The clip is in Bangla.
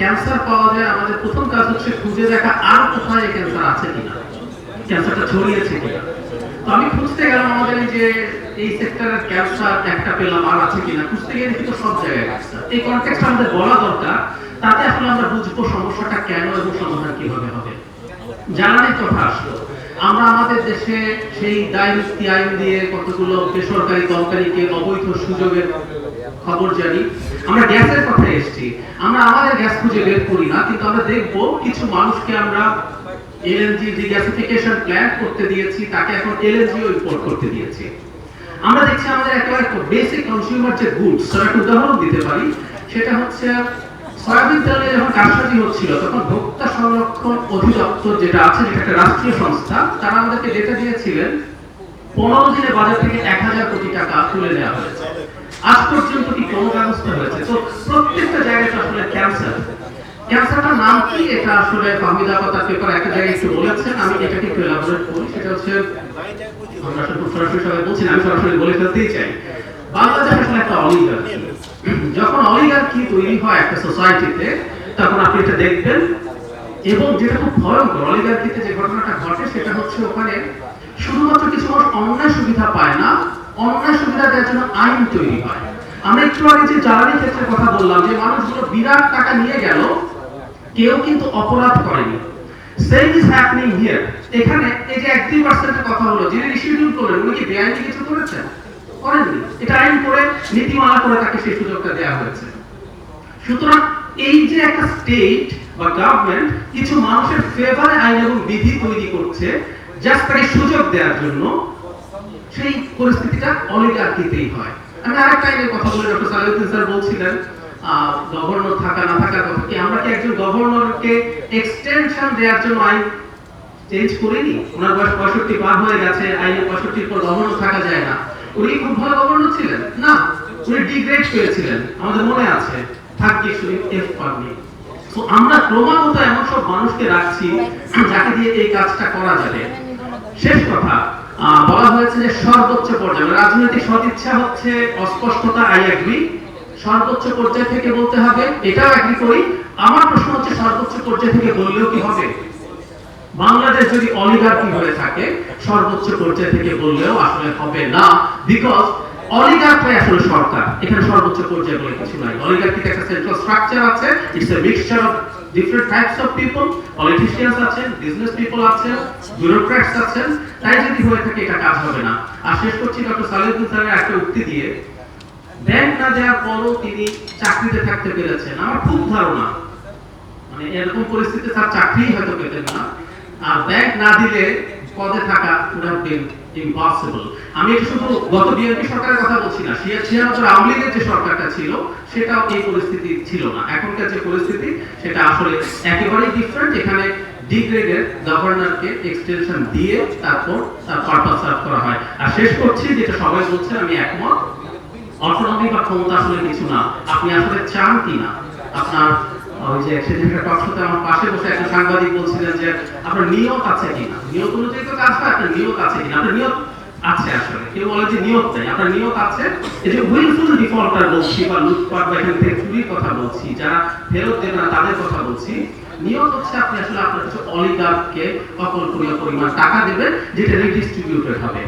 ক্যান্সার পাওয়া যায়, আমাদের প্রথম কাজ হচ্ছে খুঁজে দেখা আর কোথায় ক্যান্সার আছে কিনা ক্যান্সারটা ছড়িয়েছে কিনা। তো আমি খুঁজতে গেলাম আমাদের এই যে এই সেক্টরের ক্যান্সার একটা পেলাম আর আছে কিনা। খুঁজতে গিয়ে দেখি তো সব জায়গায় ক্যান্সার এই কনটেক্সট আমাদের বলা দরকার, তাতে আসলে আমরা বুঝব সমস্যাটা কেন এবং সমাধান কীভাবে হবে। জ্বালানির কথা আসলো। আমরা আমাদের দেশে সেই দায়মুক্তি আইন দিয়ে কতগুলো বেসরকারি কোম্পানিকে অবৈধ সুযোগের খবর জানি। আমরা গ্যাসের কথা এসেছি। আমরা আমাদের গ্যাস খুঁজে বের করি না, কিন্তু আমরা দেখব কিছু মানুষকে আমরা এলএনজি ডিগ্যাসিফিকেশন প্ল্যান করতে দিয়েছি, তাকে এখন এলএনজিও ইম্পোর্ট করতে দিয়েছি। আমরা দেখছি আমাদের একেবারে বেসিক কনজিউমার যে গুডস তার একটা উদাহরণ দিতে পারি। সেটা হচ্ছে, সয়াবিন তেলে যখন কারসাজি হচ্ছিল, তখন ভোক্তা সংরক্ষণ অধিদপ্তর যেটা আছে, যেটা একটা রাষ্ট্রীয় সংস্থা, তারা আমাদেরকে ডেটা দিয়েছিলেন, পনেরো দিনে বাজার থেকে এক হাজার কোটি টাকা তুলে নেওয়া হয়েছে। আজ পর্যন্ত কি কোনো ব্যবস্থা হয়েছে তো প্রত্যেকটা জায়গায় তো আসলে ক্যান্সার ক্যান্সারটার নাম কি? এটা আসলে ফাহমিদা কথা পেপার একটা জায়গায় একটু বলেছেন। আমি এলাবোরেট করি। সেটা হচ্ছে, আমরা সরাসরি সবাই বলছি আমি সরাসরি বলে ফেলতেই চাই। বাংলাদেশ আসলে একটা যখন তৈরি হয় একটা সোসাইটিতে তখন আপনি এটা দেখবেন। এবং যেটা খুব ভয়ঙ্কর অলিগার্কিতে যে ঘটনাটা ঘটে, সেটা হচ্ছে ওখানে শুধুমাত্র কিছু মানুষ অন্যায় সুবিধা পায় না অন্যায় সুবিধা দেওয়ার জন্য আইন তৈরি হয়। আমরা একটু আগে যে জ্বালানি ক্ষেত্রে কথা বললাম, যে মানুষগুলো বিরাট টাকা নিয়ে গেল, কেউ কিন্তু অপরাধ করেনি। সেম ইজ হ্যাপনিং হিয়ার এখানে এই যে এক দুই পার্সেন্টের কথা হলো, যিনি রিশিডিউল করলেন, উনি কি বেআইনি কিছু করেছেন? করেননি। এটা আইন করে, নীতিমালা করে তাকে সেই সুযোগটা দেওয়া হয়েছে। সুতরাং এই যে একটা স্টেট বা গভর্নমেন্ট কিছু মানুষের ফেভারে আইন এবং বিধি তৈরি করছে জাস্ট তাকে সুযোগ দেওয়ার জন্য সেই পরিস্থিতিটা অলিগার্কিতেই হয়। আমি আরেকটা আইনের কথা বলে, ডক্টর সালাউদ্দিন স্যার বলছিলেন গভর্নর থাকা, না থাকার কথা কি? আমরা কি একজন গভর্নরকে এক্সটেনশন দেওয়ার জন্য আইন চেঞ্জ করিনি? ওনার বয়স পঁয়ষট্টি পার হয়ে গেছে আইনে পঁয়ষট্টির পর গভর্নর থাকা যায় না। উনি খুব ভালো গভর্নর ছিলেন? না, উনি ডিগ্রেড পেয়েছিলেন, আমাদের মনে আছে থাকি শুনে এফ পাননি তো আমরা ক্রমাগত এমন সব মানুষকে রাখছি, যাকে দিয়ে এই কাজটা করা যাবে। শেষ কথা বলা হয়েছে যে সর্বোচ্চ পর্যায়ে মানে রাজনৈতিক সদিচ্ছা হচ্ছে অস্পষ্টতা আই এগ্রি সর্বোচ্চ পর্যায় থেকে বলতে হবে এটাও এগ্রি করি। আমার প্রশ্ন হচ্ছে সর্বোচ্চ পর্যায় থেকে বললেও কি হবে? বাংলাদেশ যদি অলিগার্কি হয়ে থাকে, সর্বোচ্চ পর্যায় থেকে বললেও আসলে হবে না বিকজ অলিগার্কটাই আসলে সরকার। এখানে সর্বোচ্চ পর্যায়ে বলে কিছু নাই। অলিগার্কিতে একটা সেন্ট্রাল স্ট্রাকচার আছে it's a mixture of different types of people politicians আছেন বিজনেস পিপল আছেন ব্যুরোক্র্যাটস আছেন, তাই যদি হয়ে থাকে এটা কাজ হবে না। আর শেষ করছি ডক্টর সালেউদ্দিন স্যারের একটা উক্তি দিয়ে, ব্যাংক না দেওয়ার পরও তিনি চাকরিতে থাকতে পেরেছেন। আমার খুব ধারণা মানে এরকম পরিস্থিতিতে তার চাকরি হয়তো পেতেন না। আর ব্যাংক না দিলে পদে থাকা would been আমি শুধু গত বিএনপি সরকারের কথা বলছি না ছিয়ানব্বই আওয়ামী লীগের যে সরকারটা ছিল, সেটাও এই পরিস্থিতি ছিল না। এখনকার যে পরিস্থিতি, সেটা আসলে একেবারেই ডিফারেন্ট এখানে ডিগ্রেডের গভর্নরকে এক্সটেনশন দিয়ে তারপর তার পারপাস সার্ভ করা হয়। আর শেষ করছি, যেটা সবাই বলছেন, আমি একমত। অর্থনৈতিক বা ক্ষমতা আসলে কিছু না। আপনি আসলে চান কি না? আপনার ওই যে সেদিন একটা আমার পাশে বসে একটা সাংবাদিক বলছিলেন যে আপনার নিয়ত আছে কিনা? নিয়ত অনুযায়ী তো কাজ আপনার নিয়ত আছে কিনা? আপনার নিয়ত আছে আসলে। কেউ বলে যে নিয়ত নেই, আপনার নিয়ত আছে? এই যে উইলফুল ডিফল্টার বলছি বা লুটপাট বা এখান থেকে চুরির কথা বলছি, যারা ফেরত দেবে না তাদের কথা বলছি, নিয়ত হচ্ছে আপনি আসলে আপনার কিছু অলিগার্ককে অকল্পনীয় পরিমাণ টাকা দেবেন, যেটা রিডিস্ট্রিবিউটেড হবে।